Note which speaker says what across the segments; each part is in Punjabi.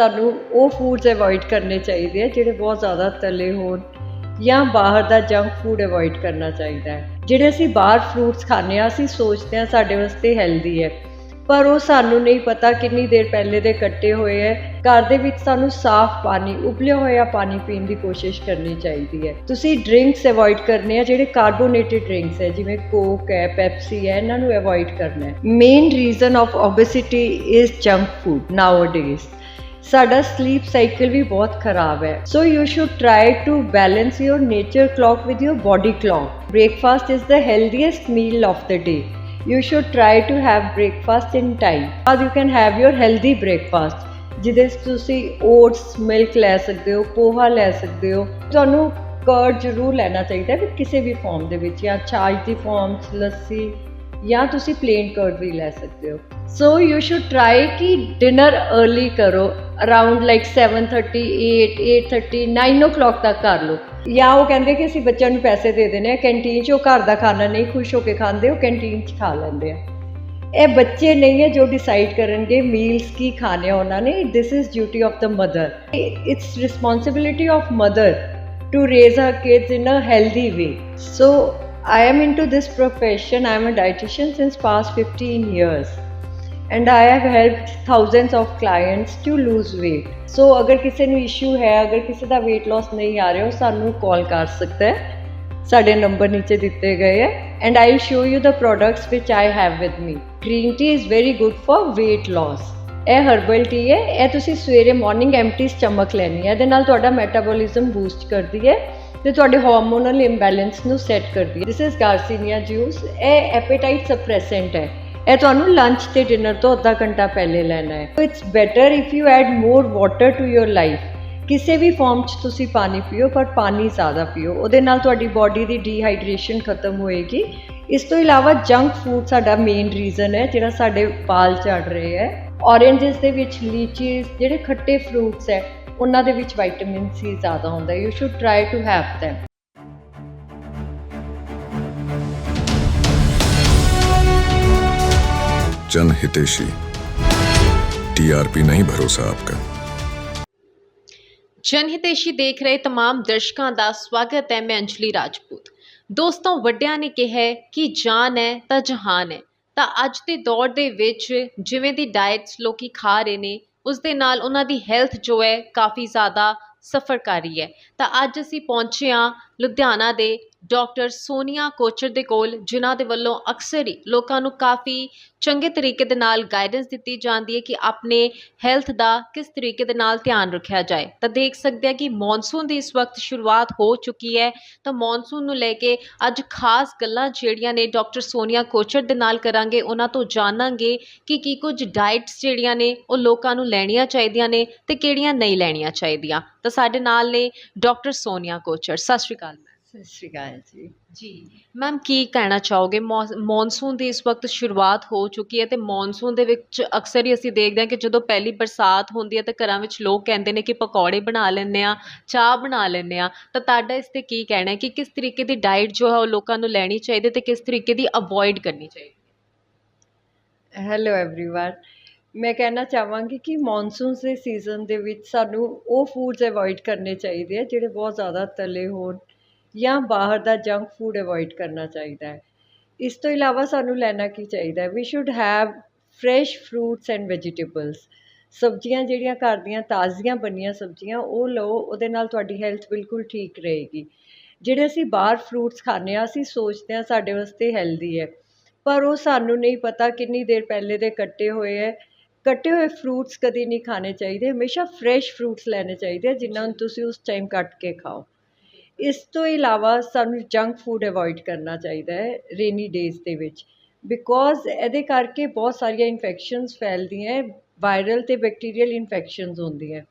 Speaker 1: ਸਾਨੂੰ ਉਹ ਫੂਡਸ ਅਵੋਇਡ ਕਰਨੇ ਚਾਹੀਦੇ ਆ, ਜਿਹੜੇ ਬਹੁਤ ਜ਼ਿਆਦਾ ਤਲੇ ਹੋਣ ਜਾਂ ਬਾਹਰ ਦਾ ਜੰਕ ਫੂਡ ਅਵੋਇਡ ਕਰਨਾ ਚਾਹੀਦਾ ਹੈ। ਜਿਹੜੇ ਅਸੀਂ ਬਾਹਰ ਫਰੂਟਸ ਖਾਂਦੇ ਆ ਅਸੀਂ ਸੋਚਦੇ ਆ ਸਾਡੇ ਵਾਸਤੇ ਹੈਲਦੀ ਹੈ। ਪਰ ਉਹ ਸਾਨੂੰ ਨਹੀਂ ਪਤਾ ਕਿੰਨੀ ਦੇਰ ਪਹਿਲੇ ਦੇ ਕੱਟੇ ਹੋਏ ਹੈ। ਘਰ ਦੇ ਵਿੱਚ ਸਾਨੂੰ ਸਾਫ਼ ਪਾਣੀ, ਉਬਲਿਆ ਹੋਇਆ ਪਾਣੀ ਪੀਣ ਦੀ ਕੋਸ਼ਿਸ਼ ਕਰਨੀ ਚਾਹੀਦੀ ਹੈ। ਤੁਸੀਂ ਡਰਿੰਕਸ ਅਵੋਇਡ ਕਰਨੇ ਆ, ਜਿਹੜੇ ਕਾਰਬੋਨੇਟਡ ਡਰਿੰਕਸ ਹੈ, ਜਿਵੇਂ ਕੋਕ ਹੈ ਪੈਪਸੀ ਹੈ, ਇਹਨਾਂ ਨੂੰ ਅਵੋਇਡ ਕਰਨਾ ਹੈ। Main reason of obesity is junk food nowadays ਸਾਡਾ ਸਲੀਪ ਸਾਈਕਲ ਵੀ ਬਹੁਤ ਖਰਾਬ ਹੈ। So you should try to balance your nature clock with your body clock breakfast is the healthiest meal of the day you should try to have breakfast in time. Or you can have your healthy breakfast, ਜਿਹਦੇ 'ਚ ਤੁਸੀਂ ਓਟਸ ਮਿਲਕ ਲੈ ਸਕਦੇ ਹੋ, ਪੋਹਾ ਲੈ ਸਕਦੇ ਹੋ। ਤੁਹਾਨੂੰ ਕਰਡ ਜ਼ਰੂਰ ਲੈਣਾ ਚਾਹੀਦਾ ਵੀ ਕਿਸੇ ਵੀ ਫਾਰਮ ਦੇ ਵਿੱਚ ਜਾਂ ਛਾਛ ਦੀ ਫਾਰਮਸ ਲੱਸੀ। ਜਾਂ ਤੁਸੀਂ ਪਲੇਨ ਕਰਡ ਵੀ ਲੈ ਸਕਦੇ ਹੋ ਸੋ ਯੂ ਸ਼ੁਡ ਟਰਾਈ ਕਿ ਡਿਨਰ अर्ਲੀ ਕਰੋ ਅਰਾਊਂਡ ਲਾਈਕ 7:30 8 8:30 9 o'clock ਤੱਕ ਕਰ ਲਓ ਜਾਂ ਉਹ ਕਹਿੰਦੇ ਕਿ ਅਸੀਂ ਬੱਚਿਆਂ ਨੂੰ ਪੈਸੇ ਦੇ ਦੇਣੇ ਆ ਕੈਂਟੀਨ 'ਚ ਉਹ ਘਰ ਦਾ ਖਾਣਾ ਨਹੀਂ ਖੁਸ਼ ਹੋ ਕੇ ਖਾਂਦੇ ਉਹ ਕੈਂਟੀਨ 'ਚ ਖਾ ਲੈਂਦੇ ਆ ਇਹ ਬੱਚੇ ਨਹੀਂ ਹੈ ਜੋ ਡਿਸਾਈਡ ਕਰਨਗੇ ਮੀਲਸ ਕੀ ਖਾਣੇ ਆ ਉਹਨਾਂ ਨੇ this is duty of the mother it's responsibility of mother to raise her kids in a healthy way so i am into this profession. I am a dietitian since past 15 years. And I have helped thousands of clients to lose weight. So ਅਗਰ ਕਿਸੇ ਨੂੰ ਇਸ਼ੂ ਹੈ ਅਗਰ ਕਿਸੇ ਦਾ weight loss ਨਹੀਂ ਆ ਰਿਹਾ ਉਹ ਸਾਨੂੰ ਕਾਲ ਕਰ ਸਕਦਾ ਹੈ ਸਾਡੇ ਨੰਬਰ ਨੀਚੇ ਦਿੱਤੇ ਗਏ ਹੈ and I will show you the products which I have with me green tea is very good for weight loss. ਇਹ ਹਰਬਲ ਟੀ ਹੈ ਇਹ ਤੁਸੀਂ ਸਵੇਰੇ ਮਾਰਨਿੰਗ ਐਮਟੀ ਚਮਕ ਲੈਣੀ ਹੈ ਇਹਦੇ ਨਾਲ ਤੁਹਾਡਾ ਮੈਟਾਬੋਲਿਜ਼ਮ ਬੂਸਟ ਕਰਦੀ ਹੈ ਤੇ ਤੁਹਾਡੇ ਹਾਰਮੋਨਲ ਇੰਬੈਲੈਂਸ ਨੂੰ ਸੈੱਟ ਕਰਦੀ ਹੈ। ਥਿਸ ਇਜ਼ ਗਾਰਸੀਨੀਆ ਜੂਸ ਇਹ ਐਪੇਟਾਈਟ ਸਪਰੈਸੈਂਟ ਹੈ। ਇਹ ਤੁਹਾਨੂੰ ਲੰਚ ਤੇ ਡਿਨਰ ਤੋਂ ਅੱਧਾ ਘੰਟਾ ਪਹਿਲੇ ਲੈਣਾ ਹੈ। It's better if you add more water to your life ਕਿਸੇ ਵੀ ਫਾਰਮ 'ਚ ਤੁਸੀਂ ਪਾਣੀ ਪੀਓ, ਪਰ ਪਾਣੀ ਜ਼ਿਆਦਾ ਪੀਓ। ਉਹਦੇ ਨਾਲ ਤੁਹਾਡੀ ਬਾਡੀ ਦੀ ਡੀਹਾਈਡਰੇਸ਼ਨ ਖਤਮ ਹੋਏਗੀ। ਇਸ ਤੋਂ ਇਲਾਵਾ ਜੰਕ ਫੂਡ ਸਾਡਾ ਮੇਨ ਰੀਜ਼ਨ ਹੈ, ਜਿਹੜਾ ਸਾਡੇ ਵਾਲ ਝੜ ਰਹੇ ਹੈ। ਔਰੇਂਜਸ ਦੇ ਵਿੱਚ ਲੀਚੀਜ਼, ਜਿਹੜੇ ਖੱਟੇ ਫਰੂਟਸ ਹੈ ਉਹਨਾਂ ਦੇ ਵਿੱਚ ਵਿਟਾਮਿਨ ਸੀ ਜ਼ਿਆਦਾ ਹੁੰਦਾ ਹੈ you should try to have them
Speaker 2: जन हितेशी टीआरपी नहीं भरोसा आपका
Speaker 3: ਜਨਹਿਤੇਸ਼ੀ ਦੇਖ ਰਹੇ तमाम ਦਰਸ਼ਕਾਂ ਦਾ ਸਵਾਗਤ ਹੈ ਮੈਂ ਅੰਜਲੀ ਰਾਜਪੂਤ ਦੋਸਤੋ ਵੱਡਿਆਂ ਨੇ ਕਿਹਾ ਹੈ ਕਿ ਜਾਨ ਹੈ ਤਾਂ ਜਹਾਨ ਹੈ ਤਾਂ ਅੱਜ ਦੇ ਦੌਰ ਦੇ ਵਿੱਚ ਜਿਵੇਂ ਦੀ ਡਾਈਟਸ ਲੋਕੀ ਖਾ ਰਹੇ ਨੇ ਉਸ ਦੇ ਨਾਲ ਉਹਨਾਂ ਦੀ ਹੈਲਥ ਜੋ ਹੈ ਕਾਫੀ ਜ਼ਿਆਦਾ ਸਫਰ ਕਰ ਰਹੀ ਹੈ। ਤਾਂ ਅੱਜ ਅਸੀਂ ਪਹੁੰਚੇ ਹਾਂ ਲੁਧਿਆਣਾ ਦੇ ਡਾਕਟਰ ਸੋਨੀਆ ਕੋਚਰ ਦੇ ਕੋਲ, ਜਿਨ੍ਹਾਂ ਦੇ ਵੱਲੋਂ ਅਕਸਰ ਹੀ ਲੋਕਾਂ ਨੂੰ ਕਾਫੀ ਚੰਗੇ ਤਰੀਕੇ ਦੇ ਨਾਲ ਗਾਈਡੈਂਸ ਦਿੱਤੀ ਜਾਂਦੀ ਹੈ ਕਿ ਆਪਣੇ ਹੈਲਥ ਦਾ ਕਿਸ ਤਰੀਕੇ ਦੇ ਨਾਲ ਧਿਆਨ ਰੱਖਿਆ ਜਾਏ। ਤਾਂ ਦੇਖ ਸਕਦੇ ਆ ਕਿ ਮੌਨਸੂਨ ਦੀ ਇਸ ਵਕਤ ਸ਼ੁਰੂਆਤ ਹੋ ਚੁੱਕੀ ਹੈ। ਤਾਂ ਮੌਨਸੂਨ ਨੂੰ ਲੈ ਕੇ ਅੱਜ ਖਾਸ ਗੱਲਾਂ ਜਿਹੜੀਆਂ ਨੇ ਡਾਕਟਰ ਸੋਨੀਆ ਕੋਚਰ ਦੇ ਨਾਲ ਕਰਾਂਗੇ। ਉਹਨਾਂ ਤੋਂ ਜਾਣਾਂਗੇ ਕਿ ਕੀ ਕੁਝ ਡਾਈਟਸ ਜਿਹੜੀਆਂ ਨੇ, ਉਹ ਲੋਕਾਂ ਨੂੰ ਲੈਣੀਆਂ ਚਾਹੀਦੀਆਂ ਨੇ ਤੇ ਕਿਹੜੀਆਂ ਨਹੀਂ ਲੈਣੀਆਂ ਚਾਹੀਦੀਆਂ। ਤਾਂ ਸਾਡੇ ਨਾਲ ਨੇ ਡਾਕਟਰ ਸੋਨੀਆ ਕੋਚਰ। ਸਤਿ ਸ਼੍ਰੀ ਅਕਾਲ।
Speaker 1: ਸਤਿ ਸ਼੍ਰੀ ਅਕਾਲ ਜੀ
Speaker 3: ਜੀ ਮੈਮ ਕੀ ਕਹਿਣਾ ਚਾਹੋਗੇ ਮੌਨਸੂਨ ਦੀ ਇਸ ਵਕਤ ਸ਼ੁਰੂਆਤ ਹੋ ਚੁੱਕੀ ਹੈ ਤੇ ਮੌਨਸੂਨ ਦੇ ਵਿੱਚ ਅਕਸਰ ਹੀ ਅਸੀਂ ਦੇਖਦੇ ਹਾਂ ਕਿ ਜਦੋਂ ਪਹਿਲੀ ਬਰਸਾਤ ਹੁੰਦੀ ਹੈ ਤਾਂ ਘਰਾਂ ਵਿੱਚ ਲੋਕ ਕਹਿੰਦੇ ਨੇ ਕਿ ਪਕੌੜੇ ਬਣਾ ਲੈਂਦੇ ਆ ਚਾਹ ਬਣਾ ਲੈਂਦੇ ਆ ਤਾਂ ਤੁਹਾਡਾ ਇਸ ਤੇ ਕੀ ਕਹਿਣਾ ਹੈ ਕਿ ਕਿਸ ਤਰੀਕੇ ਦੀ ਡਾਈਟ ਜੋ ਹੈ ਉਹ ਲੋਕਾਂ ਨੂੰ ਲੈਣੀ ਚਾਹੀਦੀ ਤੇ ਕਿਸ ਤਰੀਕੇ ਦੀ ਅਵੋਇਡ ਕਰਨੀ ਚਾਹੀਦੀ
Speaker 1: ਹੈਲੋ एवरीवन ਮੈਂ ਕਹਿਣਾ ਚਾਹਾਂਗੀ ਕਿ ਮੌਨਸੂਨਸ ਦੇ ਸੀਜ਼ਨ ਦੇ ਵਿੱਚ ਸਾਨੂੰ ਉਹ ਫੂਡਸ ਅਵੋਇਡ ਕਰਨੇ ਚਾਹੀਦੇ ਆ ਜਿਹੜੇ ਬਹੁਤ ਜ਼ਿਆਦਾ ਤਲੇ ਹੋਣ ਜਾਂ ਬਾਹਰ ਦਾ ਜੰਕ ਫੂਡ ਅਵੋਇਡ ਕਰਨਾ ਚਾਹੀਦਾ ਹੈ। ਇਸ ਤੋਂ ਇਲਾਵਾ ਸਾਨੂੰ ਲੈਣਾ ਕੀ ਚਾਹੀਦਾ we should have fresh fruits and vegetables ਸਬਜ਼ੀਆਂ ਜਿਹੜੀਆਂ ਘਰ ਦੀਆਂ ਤਾਜ਼ੀਆਂ ਬਣੀਆਂ ਸਬਜ਼ੀਆਂ ਉਹ ਲਓ ਉਹਦੇ ਨਾਲ ਤੁਹਾਡੀ ਹੈਲਥ ਬਿਲਕੁਲ ਠੀਕ ਰਹੇਗੀ। ਜਿਹੜੇ ਅਸੀਂ ਬਾਹਰ ਫਰੂਟਸ ਖਾਂਦੇ ਹਾਂ ਅਸੀਂ ਸੋਚਦੇ ਹਾਂ ਸਾਡੇ ਵਾਸਤੇ ਹੈਲਦੀ ਹੈ। ਪਰ ਉਹ ਸਾਨੂੰ ਨਹੀਂ ਪਤਾ ਕਿੰਨੀ ਦੇਰ ਪਹਿਲੇ ਦੇ ਕੱਟੇ ਹੋਏ ਹੈ। ਕੱਟੇ ਹੋਏ ਫਰੂਟਸ ਕਦੀ ਨਹੀਂ ਖਾਣੇ ਚਾਹੀਦੇ। ਹਮੇਸ਼ਾ ਫਰੈਸ਼ ਫਰੂਟਸ ਲੈਣੇ ਚਾਹੀਦੇ ਆ, ਜਿਨ੍ਹਾਂ ਨੂੰ ਤੁਸੀਂ ਉਸ ਟਾਈਮ ਕੱਟ ਕੇ ਖਾਓ। ਇਸ ਤੋਂ ਇਲਾਵਾ ਸਾਨੂੰ ਜੰਕ ਫੂਡ ਅਵੋਇਡ ਕਰਨਾ ਚਾਹੀਦਾ ਹੈ ਰੇਨੀ ਡੇਜ਼ ਦੇ ਵਿੱਚ ਬਿਕੋਜ਼ ਇਹਦੇ ਕਰਕੇ ਬਹੁਤ ਸਾਰੀਆਂ ਇਨਫੈਕਸ਼ਨਸ ਫੈਲਦੀਆਂ ਵਾਇਰਲ ਅਤੇ ਬੈਕਟੀਰੀਅਲ ਇਨਫੈਕਸ਼ਨਸ ਹੁੰਦੀਆਂ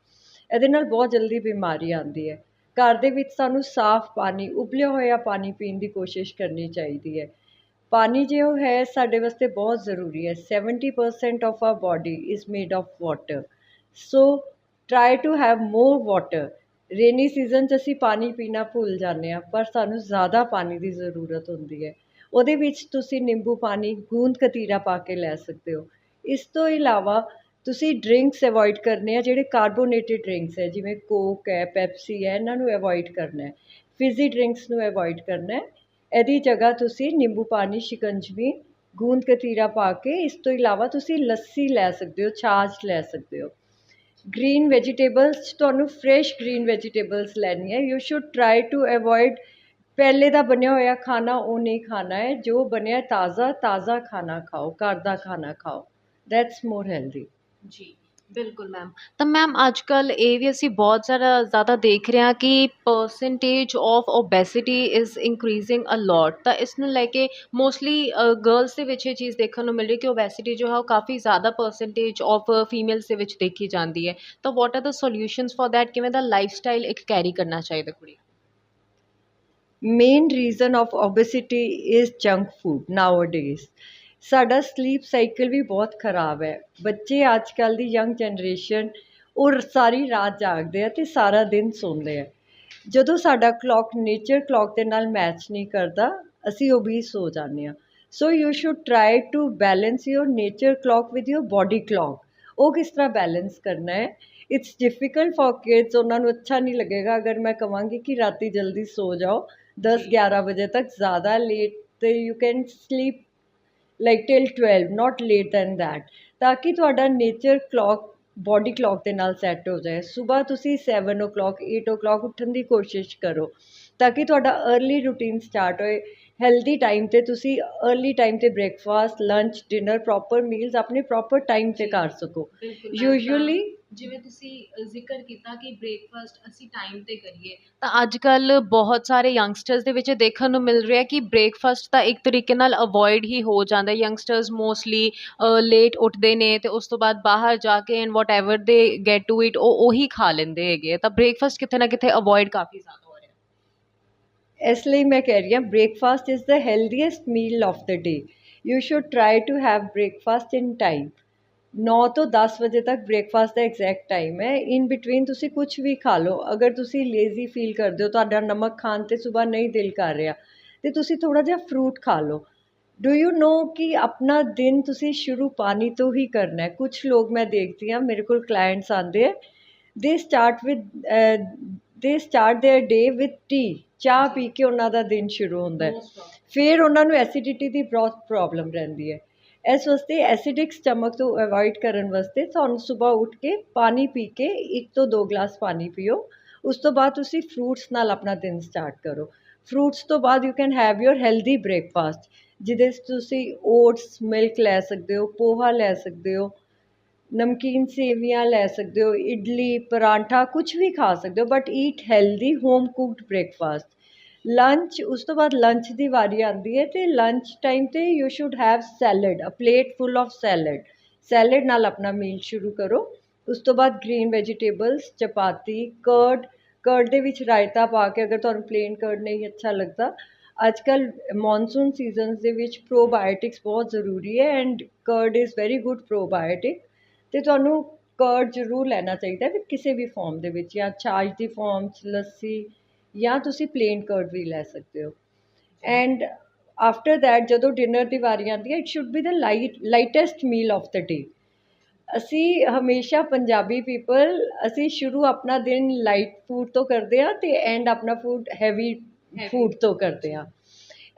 Speaker 1: ਇਹਦੇ ਨਾਲ ਬਹੁਤ ਜਲਦੀ ਬਿਮਾਰੀ ਆਉਂਦੀ ਹੈ, ਘਰ ਦੇ ਵਿੱਚ ਸਾਨੂੰ ਸਾਫ਼ ਪਾਣੀ, ਉਬਲਿਆ ਹੋਇਆ ਪਾਣੀ ਪੀਣ ਦੀ ਕੋਸ਼ਿਸ਼ ਕਰਨੀ ਚਾਹੀਦੀ ਹੈ, ਪਾਣੀ ਜੇ ਉਹ ਹੈ ਸਾਡੇ ਵਾਸਤੇ ਬਹੁਤ ਜ਼ਰੂਰੀ ਹੈ 70% of our body is made of water so try to have more water rainy season 'ਚ ਅਸੀਂ ਪਾਣੀ ਪੀਣਾ ਭੁੱਲ ਜਾਂਦੇ ਹਾਂ, ਪਰ ਸਾਨੂੰ ਜ਼ਿਆਦਾ ਪਾਣੀ ਦੀ ਜ਼ਰੂਰਤ ਹੁੰਦੀ ਹੈ। ਉਹਦੇ ਵਿੱਚ ਤੁਸੀਂ ਨਿੰਬੂ ਪਾਣੀ, ਗੂੰਦ ਕਤੀਰਾ ਪਾ ਕੇ ਲੈ ਸਕਦੇ ਹੋ। ਇਸ ਤੋਂ ਇਲਾਵਾ ਤੁਸੀਂ ਡਰਿੰਕਸ ਅਵੋਇਡ ਕਰਨੇ ਆ, ਜਿਹੜੇ ਕਾਰਬੋਨੇਟਿਡ ਡਰਿੰਕਸ ਹੈ, ਜਿਵੇਂ ਕੋਕ ਹੈ, ਪੈਪਸੀ ਹੈ, ਇਹਨਾਂ ਨੂੰ ਅਵੋਇਡ ਕਰਨਾ ਹੈ। ਫਿਜ਼ੀ ਡਰਿੰਕਸ ਨੂੰ ਅਵੋਇਡ ਕਰਨਾ ਹੈ। ਇਹਦੀ ਜਗ੍ਹਾ ਤੁਸੀਂ ਨਿੰਬੂ ਪਾਣੀ, ਸ਼ਿਕੰਜਵੀ, ਗੂੰਦ ਕਤੀਰਾ ਪਾ ਕੇ ਇਸ ਤੋਂ ਇਲਾਵਾ ਤੁਸੀਂ ਲੱਸੀ ਲੈ ਸਕਦੇ ਹੋ, ਛਾਛ ਲੈ ਸਕਦੇ ਹੋ। ਗ੍ਰੀਨ ਵੈਜੀਟੇਬਲਸ, ਤੁਹਾਨੂੰ ਫਰੈਸ਼ ਗ੍ਰੀਨ ਵੈਜੀਟੇਬਲਸ ਲੈਣੀ ਹੈ। You should try to avoid ਪਹਿਲੇ ਦਾ ਬਣਿਆ ਹੋਇਆ ਖਾਣਾ, ਉਹ ਨਹੀਂ ਖਾਣਾ ਹੈ। ਜੋ ਬਣਿਆ ਤਾਜ਼ਾ ਤਾਜ਼ਾ ਖਾਣਾ ਖਾਓ, ਘਰ ਦਾ ਖਾਣਾ ਖਾਓ। ਦੈਟਸ ਮੋਰ ਹੈਲਦੀ
Speaker 3: ਜੀ। ਬਿਲਕੁਲ ਮੈਮ ਤਾਂ ਮੈਮ ਅੱਜ ਕੱਲ੍ਹ ਇਹ ਵੀ ਅਸੀਂ ਬਹੁਤ ਸਾਰਾ ਜ਼ਿਆਦਾ ਦੇਖ ਰਹੇ ਹਾਂ ਕਿ percentage of obesity is increasing a lot ਤਾਂ ਇਸ ਨੂੰ ਲੈ ਕੇ ਮੋਸਟਲੀ ਗਰਲਸ ਦੇ ਵਿੱਚ ਇਹ ਚੀਜ਼ ਦੇਖਣ ਨੂੰ ਮਿਲ ਰਹੀ ਕਿ ਓਬੈਸਿਟੀ ਜੋ ਹੈ ਉਹ ਕਾਫੀ ਜ਼ਿਆਦਾ ਪਰਸੈਂਟੇਜ ਆਫ ਫੀਮੇਲਸ ਦੇ ਵਿੱਚ ਦੇਖੀ ਜਾਂਦੀ ਹੈ। ਤਾਂ what are the solutions for that ਕਿਵੇਂ ਦਾ ਲਾਈਫ ਸਟਾਈਲ ਇੱਕ ਕੈਰੀ ਕਰਨਾ ਚਾਹੀਦਾ ਕੁੜੀ?
Speaker 1: Main reason of obesity is junk food nowadays. ਸਾਡਾ ਸਲੀਪ ਸਾਈਕਲ ਵੀ ਬਹੁਤ ਖਰਾਬ ਹੈ। ਬੱਚੇ ਅੱਜ ਕੱਲ੍ਹ ਦੀ ਯੰਗ ਜਨਰੇਸ਼ਨ ਉਹ ਸਾਰੀ ਰਾਤ ਜਾਗਦੇ ਆ ਤੇ ਸਾਰਾ ਦਿਨ ਸੌਂਦੇ ਆ। ਜਦੋਂ ਸਾਡਾ ਕਲੌਕ ਨੇਚਰ ਕਲੌਕ ਦੇ ਨਾਲ ਮੈਚ ਨਹੀਂ ਕਰਦਾ ਅਸੀਂ ਓਬੀਸ ਹੋ ਜਾਂਦੇ ਆ। So you should try to balance your nature clock with your body clock ਉਹ ਕਿਸ ਤਰ੍ਹਾਂ ਬੈਲੈਂਸ ਕਰਨਾ ਹੈ? ਇਟਸ ਡਿਫਿਕਲਟ ਫॉर ਕਿਡਸ ਉਹਨਾਂ ਨੂੰ ਅੱਛਾ ਨਹੀਂ ਲੱਗੇਗਾ ਅਗਰ ਮੈਂ ਕਵਾਂਗੀ ਕਿ ਰਾਤੀ ਜਲਦੀ ਸੋ ਜਾਓ 10 11 ਵਜੇ ਤੱਕ ਜ਼ਿਆਦਾ ਲੇਟ ਤੇ you can sleep like till 12 not late than that ਤਾਂ ਕਿ ਤੁਹਾਡਾ ਨੇਚਰ ਕਲੋਕ ਬੋਡੀ ਕਲੋਕ ਦੇ ਨਾਲ ਸੈੱਟ ਹੋ ਜਾਏ। ਸਵੇਰ ਤੁਸੀਂ 7 ਓ ਕਲੋਕ 8 ਓ ਕਲੋਕ ਉੱਠਣ ਦੀ ਕੋਸ਼ਿਸ਼ ਕਰੋ। ਤਾਂ ਕਿ ਤੁਹਾਡਾ ਅਰਲੀ ਰੂਟੀਨ ਸਟਾਰਟ ਹੋਏ। ਹੈਲਦੀ ਟਾਈਮ 'ਤੇ ਤੁਸੀਂ ਅਰਲੀ ਟਾਈਮ 'ਤੇ breakfast lunch dinner proper meals ਆਪਣੇ ਪ੍ਰੋਪਰ ਟਾਈਮ 'ਤੇ ਕਰ ਸਕੋ। ਯੂਜੂਅਲੀ
Speaker 3: ਜਿਵੇਂ ਤੁਸੀਂ ਜ਼ਿਕਰ ਕੀਤਾ ਕਿ ਬ੍ਰੇਕਫਾਸਟ ਅਸੀਂ ਟਾਈਮ ਤੇ ਕਰੀਏ, ਤਾਂ ਅੱਜ ਕੱਲ੍ਹ ਬਹੁਤ ਸਾਰੇ ਯੰਗਸਟਰਸ ਦੇ ਵਿੱਚ ਇਹ ਦੇਖਣ ਨੂੰ ਮਿਲ ਰਿਹਾ ਕਿ ਬ੍ਰੇਕਫਾਸਟ ਤਾਂ ਇੱਕ ਤਰੀਕੇ ਨਾਲ ਅਵੋਇਡ ਹੀ ਹੋ ਜਾਂਦਾ। ਯੰਗਸਟਰਸ ਮੋਸਟਲੀ ਲੇਟ ਉੱਠਦੇ ਨੇ ਅਤੇ ਉਸ ਤੋਂ ਬਾਅਦ ਬਾਹਰ ਜਾ ਕੇ and what they get to it ਉਹ ਉਹੀ ਖਾ ਲੈਂਦੇ ਹੈਗੇ ਆ। ਤਾਂ ਬ੍ਰੇਕਫਾਸਟ ਕਿਤੇ ਨਾ ਕਿਤੇ ਅਵੋਇਡ ਕਾਫੀ ਜ਼ਿਆਦਾ ਹੋ ਰਿਹਾ।
Speaker 1: ਇਸ ਲਈ ਮੈਂ ਕਹਿ ਰਹੀ ਹਾਂ breakfast is the healthiest meal of the day you should try to have breakfast in time 9 ਤੋਂ 10 ਵਜੇ ਤੱਕ ਬ੍ਰੇਕਫਾਸਟ ਦਾ ਐਗਜ਼ੈਕਟ ਟਾਈਮ ਹੈ ਇਨ ਬਿਟਵੀਨ ਤੁਸੀਂ ਕੁਝ ਵੀ ਖਾ ਲਓ ਅਗਰ ਤੁਸੀਂ ਲੇਜ਼ੀ ਫੀਲ ਕਰਦੇ ਹੋ ਤੁਹਾਡਾ ਨਮਕ ਖਾਣ ਤੇ ਸਵੇਰ ਨਹੀਂ ਦਿਲ ਕਰ ਰਿਹਾ ਤੇ ਤੁਸੀਂ ਥੋੜਾ ਜਿਹਾ ਫਰੂਟ ਖਾ ਲਓ ਡੂ ਯੂ ਨੋ ਕਿ ਆਪਣਾ ਦਿਨ ਤੁਸੀਂ ਸ਼ੁਰੂ ਪਾਣੀ ਤੋਂ ਹੀ ਕਰਨਾ ਹੈ ਕੁਝ ਲੋਕ ਮੈਂ ਦੇਖਦੀ ਹਾਂ ਮੇਰੇ ਕੋਲ ਕਲਾਇੰਟਸ ਆਉਂਦੇ ਆ they start with they start their day with tea ਚਾਹ ਪੀ ਕੇ ਉਹਨਾਂ ਦਾ ਦਿਨ ਸ਼ੁਰੂ ਹੁੰਦਾ ਹੈ ਫਿਰ ਉਹਨਾਂ ਨੂੰ ਐਸਿਡਿਟੀ ਦੀ ਬਹੁਤ ਪ੍ਰੋਬਲਮ ਰਹਿੰਦੀ ਹੈ ਇਸ ਵਾਸਤੇ ਐਸਿਡਿਕ ਸਟਮਕ ਤੋਂ ਅਵੋਇਡ ਕਰਨ ਵਾਸਤੇ ਤੁਹਾਨੂੰ ਸਵੇਰ ਉੱਠ ਕੇ ਪਾਣੀ ਪੀ ਕੇ ਇੱਕ ਤੋਂ ਦੋ ਗਲਾਸ ਪਾਣੀ ਪੀਓ। ਉਸ ਤੋਂ ਬਾਅਦ ਤੁਸੀਂ ਫਰੂਟਸ ਨਾਲ ਆਪਣਾ ਦਿਨ ਸਟਾਰਟ ਕਰੋ। ਫਰੂਟਸ ਤੋਂ ਬਾਅਦ you can have your healthy breakfast, ਜਿਹਦੇ 'ਚ ਤੁਸੀਂ ਓਟਸ, ਮਿਲਕ ਲੈ ਸਕਦੇ ਹੋ, ਪੋਹਾ ਲੈ ਸਕਦੇ ਹੋ, ਨਮਕੀਨ ਸੇਵੀਆਂ ਲੈ ਸਕਦੇ ਹੋ, ਇਡਲੀ, ਪਰਾਂਠਾ ਕੁਝ ਵੀ ਖਾ ਸਕਦੇ ਹੋ, but eat healthy home cooked breakfast. Lunch ਉਸ ਤੋਂ ਬਾਅਦ ਲੰਚ ਦੀ ਵਾਰੀ ਆਉਂਦੀ ਹੈ ਅਤੇ ਲੰਚ ਟਾਈਮ ਤੇ you should have salad a plate full of salad salad ਨਾਲ ਆਪਣਾ ਮੀਲ ਸ਼ੁਰੂ ਕਰੋ। ਉਸ ਤੋਂ ਬਾਅਦ green vegetables chapati curd curd ਦੇ ਵਿੱਚ ਰਾਇਤਾ ਪਾ ਕੇ ਅਗਰ ਤੁਹਾਨੂੰ ਪਲੇਨ ਕਰਡ ਨਹੀਂ ਅੱਛਾ ਲੱਗਦਾ ਅੱਜ ਕੱਲ੍ਹ ਮੌਨਸੂਨ ਸੀਜ਼ਨਸ ਦੇ ਵਿੱਚ ਪ੍ਰੋਬਾਇਓਟਿਕਸ ਬਹੁਤ ਜ਼ਰੂਰੀ ਹੈ and curd is very good probiotic ਅਤੇ ਤੁਹਾਨੂੰ ਕਰਡ ਜ਼ਰੂਰ ਲੈਣਾ ਚਾਹੀਦਾ ਵੀ ਕਿਸੇ ਵੀ ਫੋਮ ਦੇ ਵਿੱਚ ਜਾਂ ਛਾਛ ਦੀ ਫੋਮ 'ਚ ਲੱਸੀ ਜਾਂ ਤੁਸੀਂ ਪਲੇਨ ਕਰਡ ਵੀ ਲੈ ਸਕਦੇ ਹੋ। ਐਂਡ ਆਫਟਰ ਦੈਟ ਜਦੋਂ ਡਿਨਰ ਦੀ ਵਾਰੀ ਆਉਂਦੀ ਹੈ it should be the light lightest meal of the day ਅਸੀਂ ਹਮੇਸ਼ਾ ਪੰਜਾਬੀ ਪੀਪਲ ਅਸੀਂ ਸ਼ੁਰੂ ਆਪਣਾ ਦਿਨ ਲਾਈਟ ਫੂਡ ਤੋਂ ਕਰਦੇ ਆ ਤੇ ਐਂਡ ਆਪਣਾ ਫੂਡ ਹੈਵੀ ਫੂਡ ਤੋਂ ਕਰਦੇ ਆ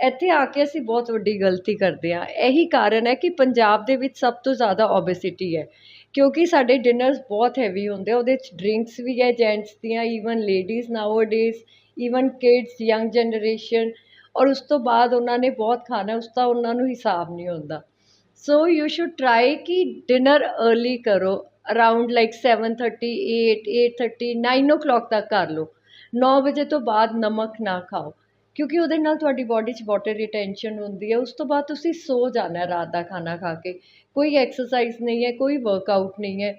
Speaker 1: ਇੱਥੇ ਆ ਕੇ ਅਸੀਂ ਬਹੁਤ ਵੱਡੀ ਗਲਤੀ ਕਰਦੇ ਹਾਂ। ਇਹੀ ਕਾਰਨ ਹੈ ਕਿ ਪੰਜਾਬ ਦੇ ਵਿੱਚ ਸਭ ਤੋਂ ਜ਼ਿਆਦਾ ਓਬੇਸਿਟੀ ਹੈ। ਕਿਉਂਕਿ ਸਾਡੇ ਡਿਨਰਸ ਬਹੁਤ ਹੈਵੀ ਹੁੰਦੇ ਆ, ਉਹਦੇ 'ਚ ਡਰਿੰਕਸ ਵੀ ਹੈ ਜੈਂਟਸ ਦੀਆਂ even ladies nowadays even kids young generation ਔਰ ਉਸ ਤੋਂ ਬਾਅਦ ਉਹਨਾਂ ਨੇ ਬਹੁਤ ਖਾਣਾ, ਉਸ ਦਾ ਉਹਨਾਂ ਨੂੰ ਹਿਸਾਬ ਨਹੀਂ ਹੁੰਦਾ। ਸੋ ਯੂ ਸ਼ੁਡ ਟਰਾਈ ਕਿ ਡਿਨਰ अर्ਲੀ ਕਰੋ ਅਰਾਊਂਡ ਲਾਈਕ 7:30 8 8:30 9 ਕਲੋਕ ਤੱਕ ਕਰ ਲਓ। 9 ਵਜੇ ਤੋਂ ਬਾਅਦ ਨਮਕ ਨਾ ਖਾਓ। ਕਿਉਂਕਿ ਉਹਦੇ ਨਾਲ ਤੁਹਾਡੀ ਬੋਡੀ 'ਚ ਵਾਟਰ ਰਿਟੈਂਸ਼ਨ ਹੁੰਦੀ ਹੈ, ਉਸ ਤੋਂ ਬਾਅਦ ਤੁਸੀਂ ਸੋ ਜਾਣਾ ਰਾਤ ਦਾ ਖਾਣਾ ਖਾ ਕੇ। ਕੋਈ ਐਕਸਰਸਾਈਜ਼ ਨਹੀਂ ਹੈ, ਕੋਈ ਵਰਕਆਊਟ ਨਹੀਂ ਹੈ।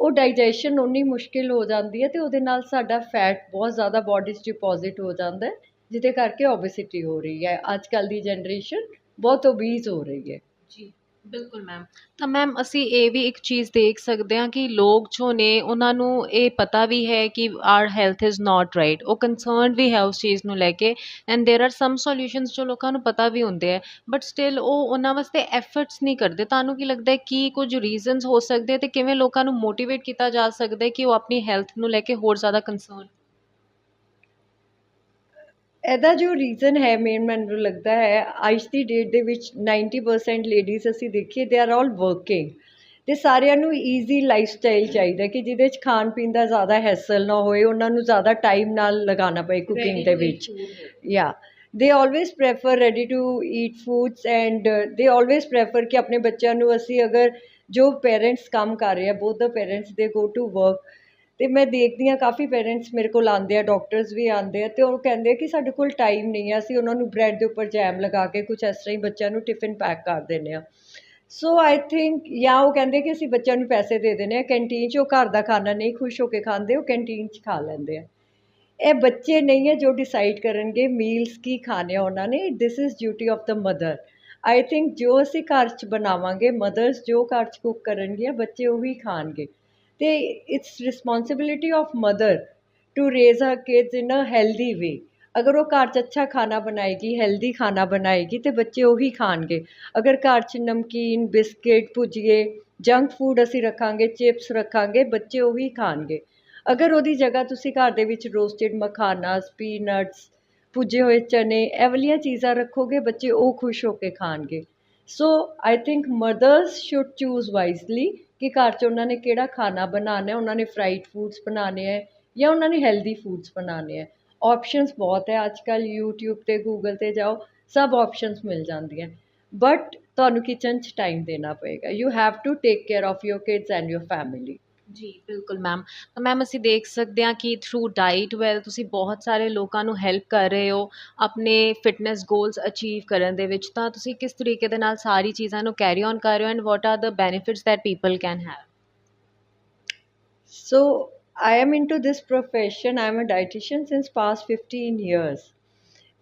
Speaker 1: ਉਹ ਡਾਈਜੈਸ਼ਨ ਉਨੀ ਮੁਸ਼ਕਿਲ ਹੋ ਜਾਂਦੀ ਹੈ ਅਤੇ ਉਹਦੇ ਨਾਲ ਸਾਡਾ ਫੈਟ ਬਹੁਤ ਜ਼ਿਆਦਾ ਬੋਡੀ 'ਚ ਡਿਪੋਜ਼ਿਟ ਹੋ ਜਾਂਦਾ ਜਿਹਦੇ ਕਰਕੇ ਓਬੇਸਿਟੀ ਹੋ ਰਹੀ ਹੈ। ਅੱਜ ਕੱਲ੍ਹ ਦੀ ਜਨਰੇਸ਼ਨ ਬਹੁਤ ਓਬੀਜ਼ ਹੋ ਰਹੀ ਹੈ।
Speaker 3: ਜੀ। ਬਿਲਕੁਲ ਮੈਮ ਤਾਂ ਮੈਮ ਅਸੀਂ ਇਹ ਵੀ ਇੱਕ ਚੀਜ਼ ਦੇਖ ਸਕਦੇ ਹਾਂ ਕਿ ਲੋਕ ਜੋ ਨੇ ਉਹਨਾਂ ਨੂੰ ਇਹ ਪਤਾ ਵੀ ਹੈ ਕਿ our health is not right ਉਹ ਕੰਸਰਨਡ ਵੀ ਹੈ ਉਸ ਚੀਜ਼ ਨੂੰ ਲੈ ਕੇ and there are some solutions ਜੋ ਲੋਕਾਂ ਨੂੰ ਪਤਾ ਵੀ ਹੁੰਦੇ ਹੈ ਬਟ ਸਟਿਲ ਉਹ ਉਹਨਾਂ ਵਾਸਤੇ ਐਫਰਟਸ ਨਹੀਂ ਕਰਦੇ ਤੁਹਾਨੂੰ ਕੀ ਲੱਗਦਾ ਹੈ ਕੀ ਕੁਝ ਰੀਜ਼ਨਸ ਹੋ ਸਕਦੇ ਤੇ ਕਿਵੇਂ ਲੋਕਾਂ ਨੂੰ ਮੋਟੀਵੇਟ ਕੀਤਾ ਜਾ ਸਕਦਾ ਹੈ ਕਿ ਉਹ ਆਪਣੀ ਹੈਲਥ ਨੂੰ ਲੈ ਕੇ ਹੋਰ ਜ਼ਿਆਦਾ ਕੰਸਰਨ
Speaker 1: ਇਹਦਾ ਜੋ ਰੀਜ਼ਨ ਹੈ ਮੇਨ ਮੈਨੂੰ ਲੱਗਦਾ ਹੈ ਅੱਜ ਦੀ ਡੇਟ ਦੇ ਵਿੱਚ 90% ਲੇਡੀਜ਼ ਅਸੀਂ ਦੇਖੀਏ ਦੇ ਆਰ ਆਲ ਵਰਕਿੰਗ ਤੇ ਸਾਰਿਆਂ ਨੂੰ ਈਜ਼ੀ ਲਾਈਫ ਸਟਾਈਲ ਚਾਹੀਦਾ ਕਿ ਜਿਹਦੇ 'ਚ ਖਾਣ ਪੀਣ ਦਾ ਜ਼ਿਆਦਾ ਹੈਸਲ ਨਾ ਹੋਏ ਉਹਨਾਂ ਨੂੰ ਜ਼ਿਆਦਾ ਟਾਈਮ ਨਾਲ ਲਗਾਉਣਾ ਪਏ ਕੁਕਿੰਗ ਦੇ ਵਿੱਚ। they always prefer ready to eat foods and uh, they always prefer ਕਿ ਆਪਣੇ ਬੱਚਿਆਂ ਨੂੰ ਅਸੀਂ ਅਗਰ ਜੋ ਪੇਰੈਂਟਸ ਕੰਮ ਕਰ ਰਹੇ ਆ both the parents they go to work ਅਤੇ ਮੈਂ ਦੇਖਦੀ ਹਾਂ, ਕਾਫੀ ਪੇਰੈਂਟਸ ਮੇਰੇ ਕੋਲ ਆਉਂਦੇ ਆ ਡੋਕਟਰਸ ਵੀ ਆਉਂਦੇ ਆ ਅਤੇ ਉਹ ਕਹਿੰਦੇ ਕਿ ਸਾਡੇ ਕੋਲ ਟਾਈਮ ਨਹੀਂ ਹੈ, ਅਸੀਂ ਉਹਨਾਂ ਨੂੰ ਬ੍ਰੈਡ ਦੇ ਉੱਪਰ ਜੈਮ ਲਗਾ ਕੇ ਕੁਛ ਇਸ ਤਰ੍ਹਾਂ ਹੀ ਬੱਚਿਆਂ ਨੂੰ ਟਿਫਿਨ ਪੈਕ ਕਰ ਦਿੰਦੇ ਹਾਂ। ਸੋ ਆਈ ਥਿੰਕ ਜਾਂ ਉਹ ਕਹਿੰਦੇ ਕਿ ਅਸੀਂ ਬੱਚਿਆਂ ਨੂੰ ਪੈਸੇ ਦੇ ਦਿੰਦੇ ਹਾਂ ਕੈਂਟੀਨ 'ਚ ਉਹ ਘਰ ਦਾ ਖਾਣਾ ਨਹੀਂ ਖੁਸ਼ ਹੋ ਕੇ ਖਾਂਦੇ, ਉਹ ਕੈਂਟੀਨ 'ਚ ਖਾ ਲੈਂਦੇ ਆ। ਇਹ ਬੱਚੇ ਨਹੀਂ ਹੈ ਜੋ ਡਿਸਾਈਡ ਕਰਨਗੇ ਮੀਲਸ ਕੀ ਖਾਣੇ ਆ ਉਹਨਾਂ ਨੇ this is duty of the mother I think ਜੋ ਅਸੀਂ ਘਰ 'ਚ ਬਣਾਵਾਂਗੇ ਮਦਰਸ ਜੋ ਘਰ 'ਚ ਕੁੱਕ ਕਰਨਗੀਆਂ, ਬੱਚੇ ਉਹੀ ਖਾਣਗੇ। ਤੇ it's responsibility of mother to raise her kids in a healthy way ਅਗਰ ਉਹ ਘਰ 'ਚ ਅੱਛਾ ਖਾਣਾ ਬਣਾਏਗੀ ਹੈਲਦੀ ਖਾਣਾ ਬਣਾਏਗੀ, ਤਾਂ ਬੱਚੇ ਉਹੀ ਖਾਣਗੇ। ਅਗਰ ਘਰ 'ਚ ਨਮਕੀਨ, ਬਿਸਕਿਟ ਭੁਜੀਏ ਜੰਕ ਫੂਡ ਅਸੀਂ ਰੱਖਾਂਗੇ ਚਿਪਸ ਰੱਖਾਂਗੇ, ਬੱਚੇ ਉਹੀ ਖਾਣਗੇ। ਅਗਰ ਉਹਦੀ ਜਗ੍ਹਾ ਤੁਸੀਂ ਘਰ ਦੇ ਵਿੱਚ ਰੋਸਟਡ ਮਖਾਨਾਸ ਪੀਨਟਸ ਭੁੱਜੇ ਹੋਏ ਚਨੇ, ਇਹ ਵਾਲੀਆਂ ਚੀਜ਼ਾਂ ਰੱਖੋਗੇ, ਬੱਚੇ ਉਹ ਖੁਸ਼ ਹੋ ਕੇ ਖਾਣਗੇ। So I think mothers should choose wisely ਕਿ ਘਰ 'ਚ ਉਹਨਾਂ ਨੇ ਕਿਹੜਾ ਖਾਣਾ ਬਣਾਉਣਾ ਹੈ ਉਹਨਾਂ ਨੇ ਫਰਾਈਡ ਫੂਡਸ ਬਣਾਉਣੇ ਹੈ ਜਾਂ ਉਹਨਾਂ ਨੇ ਹੈਲਦੀ ਫੂਡਸ ਬਣਾਉਣੇ ਹੈ ਆਪਸ਼ਨਸ ਬਹੁਤ ਹੈ ਅੱਜ ਕੱਲ੍ਹ YouTube ਤੇ Google ਤੇ ਜਾਓ ਸਭ ਆਪਸ਼ਨਸ ਮਿਲ ਜਾਂਦੀਆਂ ਬਟ ਤੁਹਾਨੂੰ ਕਿਚਨ 'ਚ ਟਾਈਮ ਦੇਣਾ ਪਏਗਾ you have to take care of your kids and your family
Speaker 3: ਜੀ, ਬਿਲਕੁਲ ਮੈਮ ਤਾਂ ਮੈਮ ਅਸੀਂ ਦੇਖ ਸਕਦੇ ਹਾਂ ਕਿ ਥਰੂ ਡਾਈਟ ਵੈਲ ਤੁਸੀਂ ਬਹੁਤ ਸਾਰੇ ਲੋਕਾਂ ਨੂੰ ਹੈਲਪ ਕਰ ਰਹੇ ਹੋ ਆਪਣੇ ਫਿਟਨੈਸ ਗੋਲਸ ਅਚੀਵ ਕਰਨ ਦੇ ਵਿੱਚ ਤਾਂ ਤੁਸੀਂ ਕਿਸ ਤਰੀਕੇ ਦੇ ਨਾਲ ਸਾਰੀ ਚੀਜ਼ਾਂ ਨੂੰ ਕੈਰੀ ਔਨ ਕਰ ਰਹੇ ਹੋ and what are the benefits that people can have
Speaker 1: So, I am into this profession. I am a dietitian since past 15 years.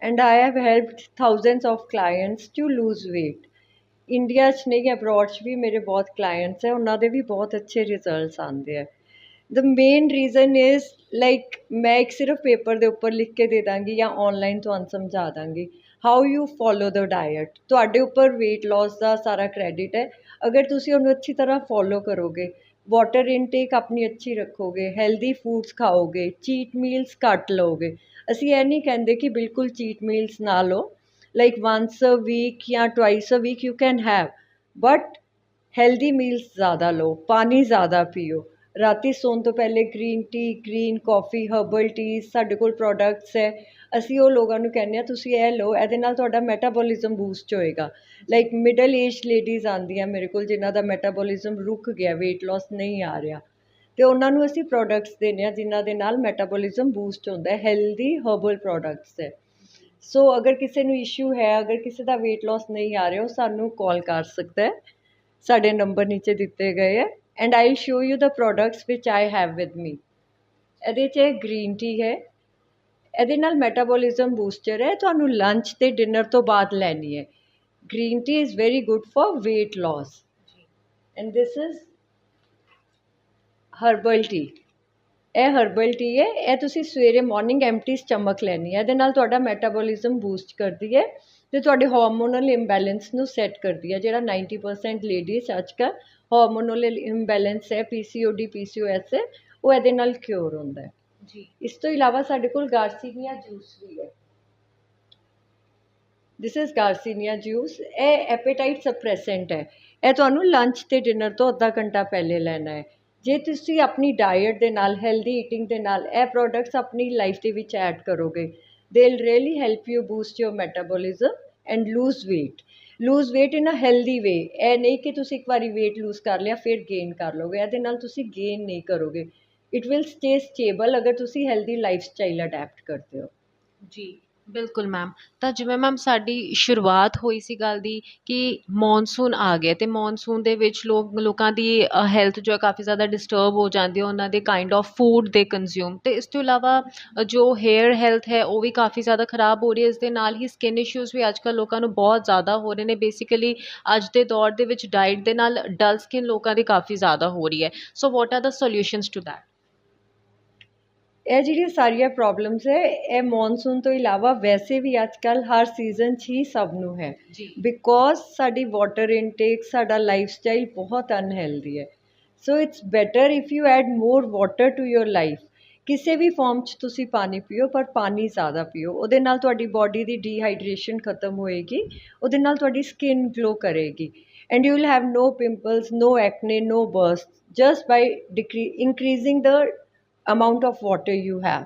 Speaker 1: And I have helped thousands of clients to lose weight. India 'ਚ ਨਹੀਂ ਅਬਰੋਡ 'ਚ ਵੀ ਮੇਰੇ ਬਹੁਤ ਕਲਾਇੰਟਸ ਹੈ, ਉਹਨਾਂ ਦੇ ਵੀ ਬਹੁਤ ਅੱਛੇ ਰਿਜ਼ਲਟਸ ਆਉਂਦੇ ਹੈ the main reason is like ਮੈਂ ਇੱਕ ਸਿਰਫ ਪੇਪਰ ਦੇ ਉੱਪਰ ਲਿਖ ਕੇ ਦੇ ਦਾਂਗੀ ਜਾਂ ਆਨਲਾਈਨ ਤੁਹਾਨੂੰ ਸਮਝਾ ਦਾਂਗੀ। How you follow the diet ਤੁਹਾਡੇ ਉੱਪਰ weight loss ਦਾ ਸਾਰਾ ਕ੍ਰੈਡਿਟ ਹੈ। ਅਗਰ ਤੁਸੀਂ ਉਹਨੂੰ ਅੱਛੀ ਤਰ੍ਹਾਂ ਫੋਲੋ ਕਰੋਗੇ ਵਾਟਰ ਇਨਟੇਕ ਆਪਣੀ ਅੱਛੀ ਰੱਖੋਗੇ ਹੈਲਦੀ ਫੂਡਸ ਖਾਓਗੇ ਚੀਟ ਮੀਲਸ ਘੱਟ ਲਓਗੇ, ਅਸੀਂ ਇਹ ਨਹੀਂ ਕਹਿੰਦੇ ਕਿ ਬਿਲਕੁਲ ਚੀਟ ਮੀਲਸ ਨਾ ਲਓ। Like once a week ਜਾਂ twice a week you can have, but healthy meals ਜ਼ਿਆਦਾ ਲਓ ਪਾਣੀ ਜ਼ਿਆਦਾ ਪੀਓ ਰਾਤੀ ਸੌਣ ਤੋਂ ਪਹਿਲੇ green tea green coffee herbal tea ਸਾਡੇ ਕੋਲ ਪ੍ਰੋਡਕਟਸ ਹੈ ਅਸੀਂ ਉਹ ਲੋਕਾਂ ਨੂੰ ਕਹਿੰਦੇ ਆ ਤੁਸੀਂ ਇਹ ਲਓ ਇਹਦੇ ਨਾਲ ਤੁਹਾਡਾ ਮੈਟਾਬੋਲਿਜ਼ਮ ਬੂਸਟ ਹੋਏਗਾ ਲਾਈਕ ਮਿਡਲ ਏਜ ਲੇਡੀਜ਼ ਆਉਂਦੀਆਂ ਮੇਰੇ ਕੋਲ ਜਿਨ੍ਹਾਂ ਦਾ ਮੈਟਾਬੋਲਿਜ਼ਮ ਰੁਕ ਗਿਆ weight loss ਨਹੀਂ ਆ ਰਿਹਾ ਤੇ ਉਹਨਾਂ ਨੂੰ ਅਸੀਂ ਪ੍ਰੋਡਕਟਸ ਦਿੰਦੇ ਆ ਜਿਨ੍ਹਾਂ ਦੇ ਨਾਲ ਮੈਟਾਬੋਲਿਜ਼ਮ ਬੂਸਟ ਹੁੰਦਾ ਹੈ ਹੈਲਦੀ ਹਰਬਲ ਪ੍ਰੋਡਕਟਸ ਹੈ ਸੋ ਅਗਰ ਕਿਸੇ ਨੂੰ ਇਸ਼ੂ ਹੈ ਅਗਰ ਕਿਸੇ ਦਾ weight loss ਨਹੀਂ ਆ ਰਿਹਾ ਉਹ ਸਾਨੂੰ ਕਾਲ ਕਰ ਸਕਦਾ ਹੈ। ਸਾਡੇ ਨੰਬਰ ਨੀਚੇ ਦਿੱਤੇ ਗਏ ਹੈ। And I show you the products which I have with me ਇਹਦੇ 'ਚ ਗ੍ਰੀਨ ਟੀ ਹੈ। ਇਹਦੇ ਨਾਲ ਮੈਟਾਬੋਲਿਜ਼ਮ ਬੂਸਟਰ ਹੈ। ਤੁਹਾਨੂੰ ਲੰਚ ਤੇ ਡਿਨਰ ਤੋਂ ਬਾਅਦ ਲੈਣੀ ਹੈ। Green tea is very good for weight loss and this is herbal tea ਇਹ ਹਰਬਲ ਟੀ ਹੈ ਇਹ ਤੁਸੀਂ ਸਵੇਰੇ ਮਾਰਨਿੰਗ ਐਮਟੀ ਸਟਮਕ ਲੈਣੀ ਹੈ ਇਹਦੇ ਨਾਲ ਤੁਹਾਡਾ ਮੈਟਾਬੋਲਿਜ਼ਮ ਬੂਸਟ ਕਰਦੀ ਹੈ ਤੇ ਤੁਹਾਡੇ ਹਾਰਮੋਨਲ ਇੰਬੈਲੈਂਸ ਨੂੰ ਸੈੱਟ ਕਰਦੀ ਹੈ ਜਿਹੜਾ 90% ਲੇਡੀਜ਼ ਅੱਜ ਕੱਲ੍ਹ ਹਾਰਮੋਨਲ ਇੰਬੈਲੈਂਸ ਹੈ ਪੀਸੀਓਡੀ ਪੀਸੀਓਐਸ ਹੈ ਉਹ ਇਹਦੇ ਨਾਲ ਕਿਉਰ ਹੁੰਦਾ ਹੈ।
Speaker 3: ਜੀ।
Speaker 1: ਇਸ ਤੋਂ ਇਲਾਵਾ ਸਾਡੇ ਕੋਲ ਗਾਰਸੀਨੀਆ ਜੂਸ ਵੀ ਹੈ। ਦਿਸ ਇਜ਼ ਗਾਰਸੀਨੀਆ ਜੂਸ ਇਹ ਐਪੇਟਾਈਟ ਸਪਰੈਸੈਂਟ ਹੈ। ਇਹ ਤੁਹਾਨੂੰ ਲੰਚ ਤੇ ਡਿਨਰ ਤੋਂ ਅੱਧਾ ਘੰਟਾ ਪਹਿਲੇ ਲੈਣਾ ਹੈ। ਜੇ ਤੁਸੀਂ ਆਪਣੀ ਡਾਈਟ ਦੇ ਨਾਲ ਹੈਲਦੀ ਈਟਿੰਗ ਦੇ ਨਾਲ ਇਹ ਪ੍ਰੋਡਕਟਸ ਆਪਣੀ ਲਾਈਫ ਦੇ ਵਿੱਚ ਐਡ ਕਰੋਗੇ they will really help you boost your metabolism and lose weight. Lose weight in a healthy way ਇਹ ਨਹੀਂ ਕਿ ਤੁਸੀਂ ਇੱਕ ਵਾਰੀ weight ਲੂਜ਼ ਕਰ ਲਿਆ, ਫਿਰ ਗੇਨ ਕਰ ਲਓਗੇ। ਇਹਦੇ ਨਾਲ ਤੁਸੀਂ ਗੇਨ ਨਹੀਂ ਕਰੋਗੇ। ਇਟ ਵਿਲ ਸਟੇ ਸਟੇਬਲ ਅਗਰ ਤੁਸੀਂ ਹੈਲਦੀ ਲਾਈਫ ਸਟਾਈਲ ਅਡੈਪਟ ਕਰਦੇ ਹੋ।
Speaker 3: ਜੀ। ਬਿਲਕੁਲ ਮੈਮ ਤਾਂ ਜਿਵੇਂ ਮੈਮ ਸਾਡੀ ਸ਼ੁਰੂਆਤ ਹੋਈ ਸੀ ਗੱਲ ਦੀ ਕਿ ਮੌਨਸੂਨ ਆ ਗਿਆ ਤੇ ਮੌਨਸੂਨ ਦੇ ਵਿੱਚ ਲੋਕ, ਲੋਕਾਂ ਦੀ ਹੈਲਥ ਜੋ ਹੈ ਕਾਫੀ ਜ਼ਿਆਦਾ ਡਿਸਟਰਬ ਹੋ ਜਾਂਦੀ ਹੈ, ਉਹਨਾਂ ਦੇ ਕਾਈਂਡ ਆਫ ਫੂਡ ਦੇ ਕੰਜ਼ਿਊਮ ਤੇ ਇਸ ਤੋਂ ਇਲਾਵਾ ਜੋ ਹੇਅਰ ਹੈਲਥ ਹੈ, ਉਹ ਵੀ ਕਾਫੀ ਜ਼ਿਆਦਾ ਖਰਾਬ ਹੋ ਰਹੀ ਹੈ। ਇਸ ਦੇ ਨਾਲ ਹੀ ਸਕਿਨ ਇਸ਼ੂਜ਼ ਵੀ ਅੱਜ ਕੱਲ੍ਹ ਲੋਕਾਂ ਨੂੰ ਬਹੁਤ ਜ਼ਿਆਦਾ ਹੋ ਰਹੇ ਨੇ। ਬੇਸਿਕਲੀ ਅੱਜ ਦੇ ਦੌਰ ਦੇ ਵਿੱਚ ਡਾਈਟ ਦੇ ਨਾਲ ਡਲ ਸਕਿਨ ਲੋਕਾਂ ਦੀ ਕਾਫੀ ਜ਼ਿਆਦਾ ਹੋ ਰਹੀ ਹੈ। So what are the solutions to that
Speaker 1: ਇਹ ਜਿਹੜੀਆਂ ਸਾਰੀਆਂ ਪ੍ਰੋਬਲਮਸ ਹੈ ਇਹ ਮੌਨਸੂਨ ਤੋਂ ਇਲਾਵਾ ਵੈਸੇ ਵੀ ਅੱਜ ਕੱਲ੍ਹ ਹਰ ਸੀਜ਼ਨ 'ਚ ਹੀ ਸਭ ਨੂੰ ਹੈ। ਬਿਕੋਜ਼ ਸਾਡੀ ਵਾਟਰ ਇਨਟੇਕ ਸਾਡਾ ਲਾਈਫ ਸਟਾਈਲ ਬਹੁਤ ਅਨਹੈਲਦੀ ਹੈ। So it's better if you add more water to your life ਕਿਸੇ ਵੀ ਫਾਰਮ 'ਚ ਤੁਸੀਂ ਪਾਣੀ ਪੀਓ ਪਰ ਪਾਣੀ ਜ਼ਿਆਦਾ ਪੀਓ। ਉਹਦੇ ਨਾਲ ਤੁਹਾਡੀ ਬਾਡੀ ਦੀ ਡੀਹਾਈਡਰੇਸ਼ਨ ਖਤਮ ਹੋਏਗੀ। ਉਹਦੇ ਨਾਲ ਤੁਹਾਡੀ ਸਕਿਨ ਗਲੋ ਕਰੇਗੀ। And you will have no pimples no acne no burst just by decree increasing the amount of water you have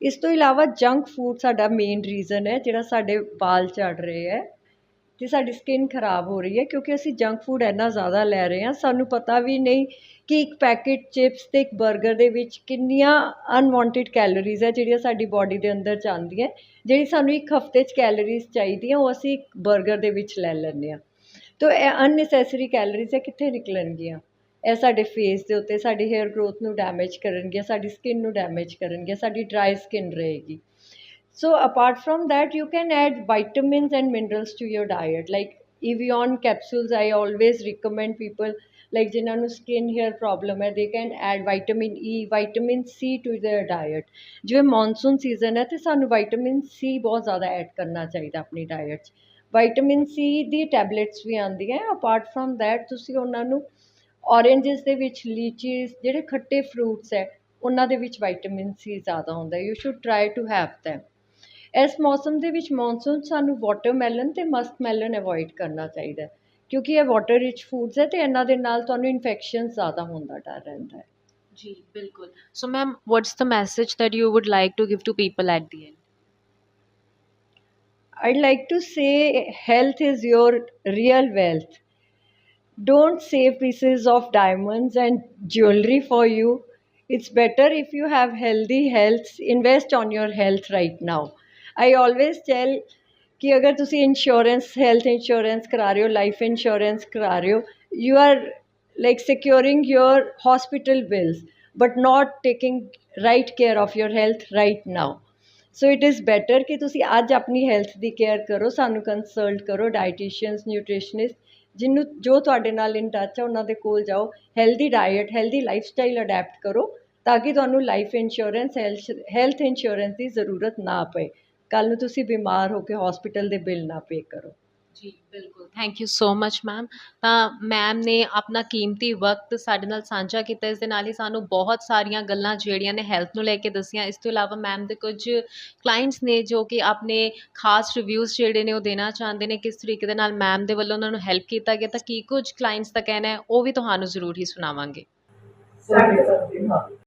Speaker 1: ਇਸ ਤੋਂ ਇਲਾਵਾ ਜੰਕ ਫੂਡ ਸਾਡਾ ਮੇਨ ਰੀਜ਼ਨ ਹੈ, ਜਿਹੜਾ ਸਾਡੇ ਵਾਲ ਝੜ ਰਹੇ ਹੈ ਅਤੇ ਸਾਡੀ ਸਕਿੰਨ ਖਰਾਬ ਹੋ ਰਹੀ ਹੈ, ਕਿਉਂਕਿ ਅਸੀਂ ਜੰਕ ਫੂਡ ਇੰਨਾ ਜ਼ਿਆਦਾ ਲੈ ਰਹੇ ਹਾਂ, ਸਾਨੂੰ ਪਤਾ ਵੀ ਨਹੀਂ ਕਿ ਇੱਕ ਪੈਕੇਟ ਚਿਪਸ ਅਤੇ ਇੱਕ 버ਗਰ ਦੇ ਵਿੱਚ ਕਿੰਨੀਆਂ ਅਨਵਾਂਟਿਡ ਕੈਲੋਰੀਜ਼ ਹੈ ਜਿਹੜੀਆਂ ਸਾਡੀ ਬਾਡੀ ਦੇ ਅੰਦਰ ਜਾਂਦੀਆਂ ਜਿਹੜੀ ਸਾਨੂੰ ਇੱਕ ਹਫ਼ਤੇ 'ਚ ਕੈਲੋਰੀਜ਼ ਚਾਹੀਦੀਆਂ, ਉਹ ਅਸੀਂ ਇੱਕ 버ਗਰ ਦੇ ਵਿੱਚ ਲੈ ਲੈਂਦੇ ਹਾਂ। ਤੋ ਇਹ ਅਨਨੈਸੈਸਰੀ ਕੈਲੋਰੀਜ਼ ਹੈ, ਕਿੱਥੇ ਨਿਕਲਣਗੀਆਂ? ਇਹ ਸਾਡੇ ਫੇਸ ਦੇ ਉੱਤੇ ਸਾਡੀ ਹੇਅਰ ਗਰੋਥ ਨੂੰ ਡੈਮੇਜ ਕਰਨਗੇ ਸਾਡੀ ਸਕਿਨ ਨੂੰ ਡੈਮੇਜ ਕਰਨਗੇ ਸਾਡੀ ਡਰਾਈ ਸਕਿਨ ਰਹੇਗੀ so apart from that you can add vitamins and minerals to your diet like evion capsules i always recommend people like ਜਿਨ੍ਹਾਂ ਨੂੰ ਸਕਿਨ ਹੇਅਰ ਪ੍ਰੋਬਲਮ ਹੈ they can add vitamin E vitamin C to their diet ਜਿਵੇਂ ਮੌਨਸੂਨ ਸੀਜ਼ਨ ਹੈ ਤੇ ਸਾਨੂੰ ਵਿਟਾਮਿਨ ਸੀ ਬਹੁਤ ਜ਼ਿਆਦਾ ਐਡ ਕਰਨਾ ਚਾਹੀਦਾ ਆਪਣੀ ਡਾਈਟ 'ਚ ਵਿਟਾਮਿਨ ਸੀ ਦੀ ਟੈਬਲੇਟਸ ਵੀ ਆਉਂਦੀਆਂ ਅਪਾਰਟ ਫਰਮ ਥੈਟ ਤੁਸੀਂ ਉਹਨਾਂ ਨੂੰ oranges ਦੇ ਵਿੱਚ ਲੀਚੀਜ਼ ਜਿਹੜੇ ਖੱਟੇ ਫਰੂਟਸ ਹੈ ਉਹਨਾਂ ਦੇ ਵਿੱਚ vitamin C ਜ਼ਿਆਦਾ ਹੁੰਦਾ you should try to have them. ਇਸ ਮੌਸਮ ਦੇ ਵਿੱਚ ਮੌਨਸੂਨ ਸਾਨੂੰ ਵਾਟਰਮੈਲਨ ਤੇ ਮਸਕਮੈਲਨ ਅਵੋਇਡ ਕਰਨਾ ਚਾਹੀਦਾ ਕਿਉਂਕਿ ਇਹ ਵਾਟਰ ਰਿਚ ਫੂਡਸ ਹੈ ਤੇ ਇਹਨਾਂ ਦੇ ਨਾਲ ਤੁਹਾਨੂੰ ਇਨਫੈਕਸ਼ਨ ਜ਼ਿਆਦਾ ਹੋਣ ਦਾ ਡਰ ਰਹਿੰਦਾ ਹੈ।
Speaker 3: ਜੀ ਬਿਲਕੁਲ। So ma'am what's the message that you would like to give to people at the end?
Speaker 1: I'd like to say health is your real wealth. Don't save pieces of diamonds and jewelry for you. It's better if you have healthy health, invest on your health right now. I always tell ਕਿ ਅਗਰ ਤੁਸੀਂ ਇੰਸ਼ੋਰੈਂਸ ਹੈਲਥ ਇੰਸ਼ੋਰੈਂਸ ਕਰਾ ਰਹੇ ਹੋ ਲਾਈਫ ਇੰਸ਼ੋਰੈਂਸ ਕਰਾ ਰਹੇ ਹੋ you are like securing your hospital bills but not taking right care of your health right now so it is better ਕਿ ਤੁਸੀਂ ਅੱਜ ਆਪਣੀ ਹੈਲਥ ਦੀ ਕੇਅਰ ਕਰੋ ਸਾਨੂੰ ਕੰਸਲਟ ਕਰੋ ਡਾਈਟੀਸ਼ੀਅਨਸ ਨਿਊਟ੍ਰੀਸ਼ਨਿਸਟ ਜਿਹਨੂੰ ਜੋ ਤੁਹਾਡੇ ਨਾਲ ਇਨ ਟੱਚ ਹੈ ਉਹਨਾਂ ਦੇ ਕੋਲ ਜਾਓ healthy diet healthy life style adapt ਕਰੋ, ਤਾਂ ਕਿ ਤੁਹਾਨੂੰ ਲਾਈਫ ਇੰਸ਼ੋਰੈਂਸ ਹੈਲਥ ਇੰਸ਼ੋਰੈਂਸ ਦੀ ਜ਼ਰੂਰਤ ਨਾ ਪਏ। ਕੱਲ ਨੂੰ ਤੁਸੀਂ ਬਿਮਾਰ ਹੋ ਕੇ ਹਸਪੀਟਲ ਦੇ ਬਿੱਲ ਨਾ ਪੇ ਕਰੋ।
Speaker 3: ਜੀ, ਬਿਲਕੁਲ। Thank you so much ma'am ਤਾਂ ਮੈਮ ਨੇ ਆਪਣਾ ਕੀਮਤੀ ਵਕਤ ਸਾਡੇ ਨਾਲ ਸਾਂਝਾ ਕੀਤਾ। ਇਸ ਦੇ ਨਾਲ ਹੀ ਸਾਨੂੰ ਬਹੁਤ ਸਾਰੀਆਂ ਗੱਲਾਂ ਜਿਹੜੀਆਂ ਨੇ ਹੈਲਥ ਨੂੰ ਲੈ ਕੇ ਦੱਸੀਆਂ। ਇਸ ਤੋਂ ਇਲਾਵਾ ਮੈਮ ਦੇ ਕੁਝ ਕਲਾਇੰਟਸ ਨੇ ਜੋ ਕਿ ਆਪਣੇ ਖਾਸ ਰਿਵਿਊਜ਼ ਜਿਹੜੇ ਨੇ ਉਹ ਦੇਣਾ ਚਾਹੁੰਦੇ ਨੇ, ਕਿਸ ਤਰੀਕੇ ਦੇ ਨਾਲ ਮੈਮ ਦੇ ਵੱਲੋਂ ਉਹਨਾਂ ਨੂੰ ਹੈਲਪ ਕੀਤਾ ਗਿਆ, ਤਾਂ ਕੀ ਕੁਝ ਕਲਾਇੰਟਸ ਦਾ ਕਹਿਣਾ ਹੈ, ਉਹ ਵੀ ਤੁਹਾਨੂੰ ਜ਼ਰੂਰ ਹੀ ਸੁਣਾਵਾਂਗੇ।
Speaker 1: ਸਾਡੇ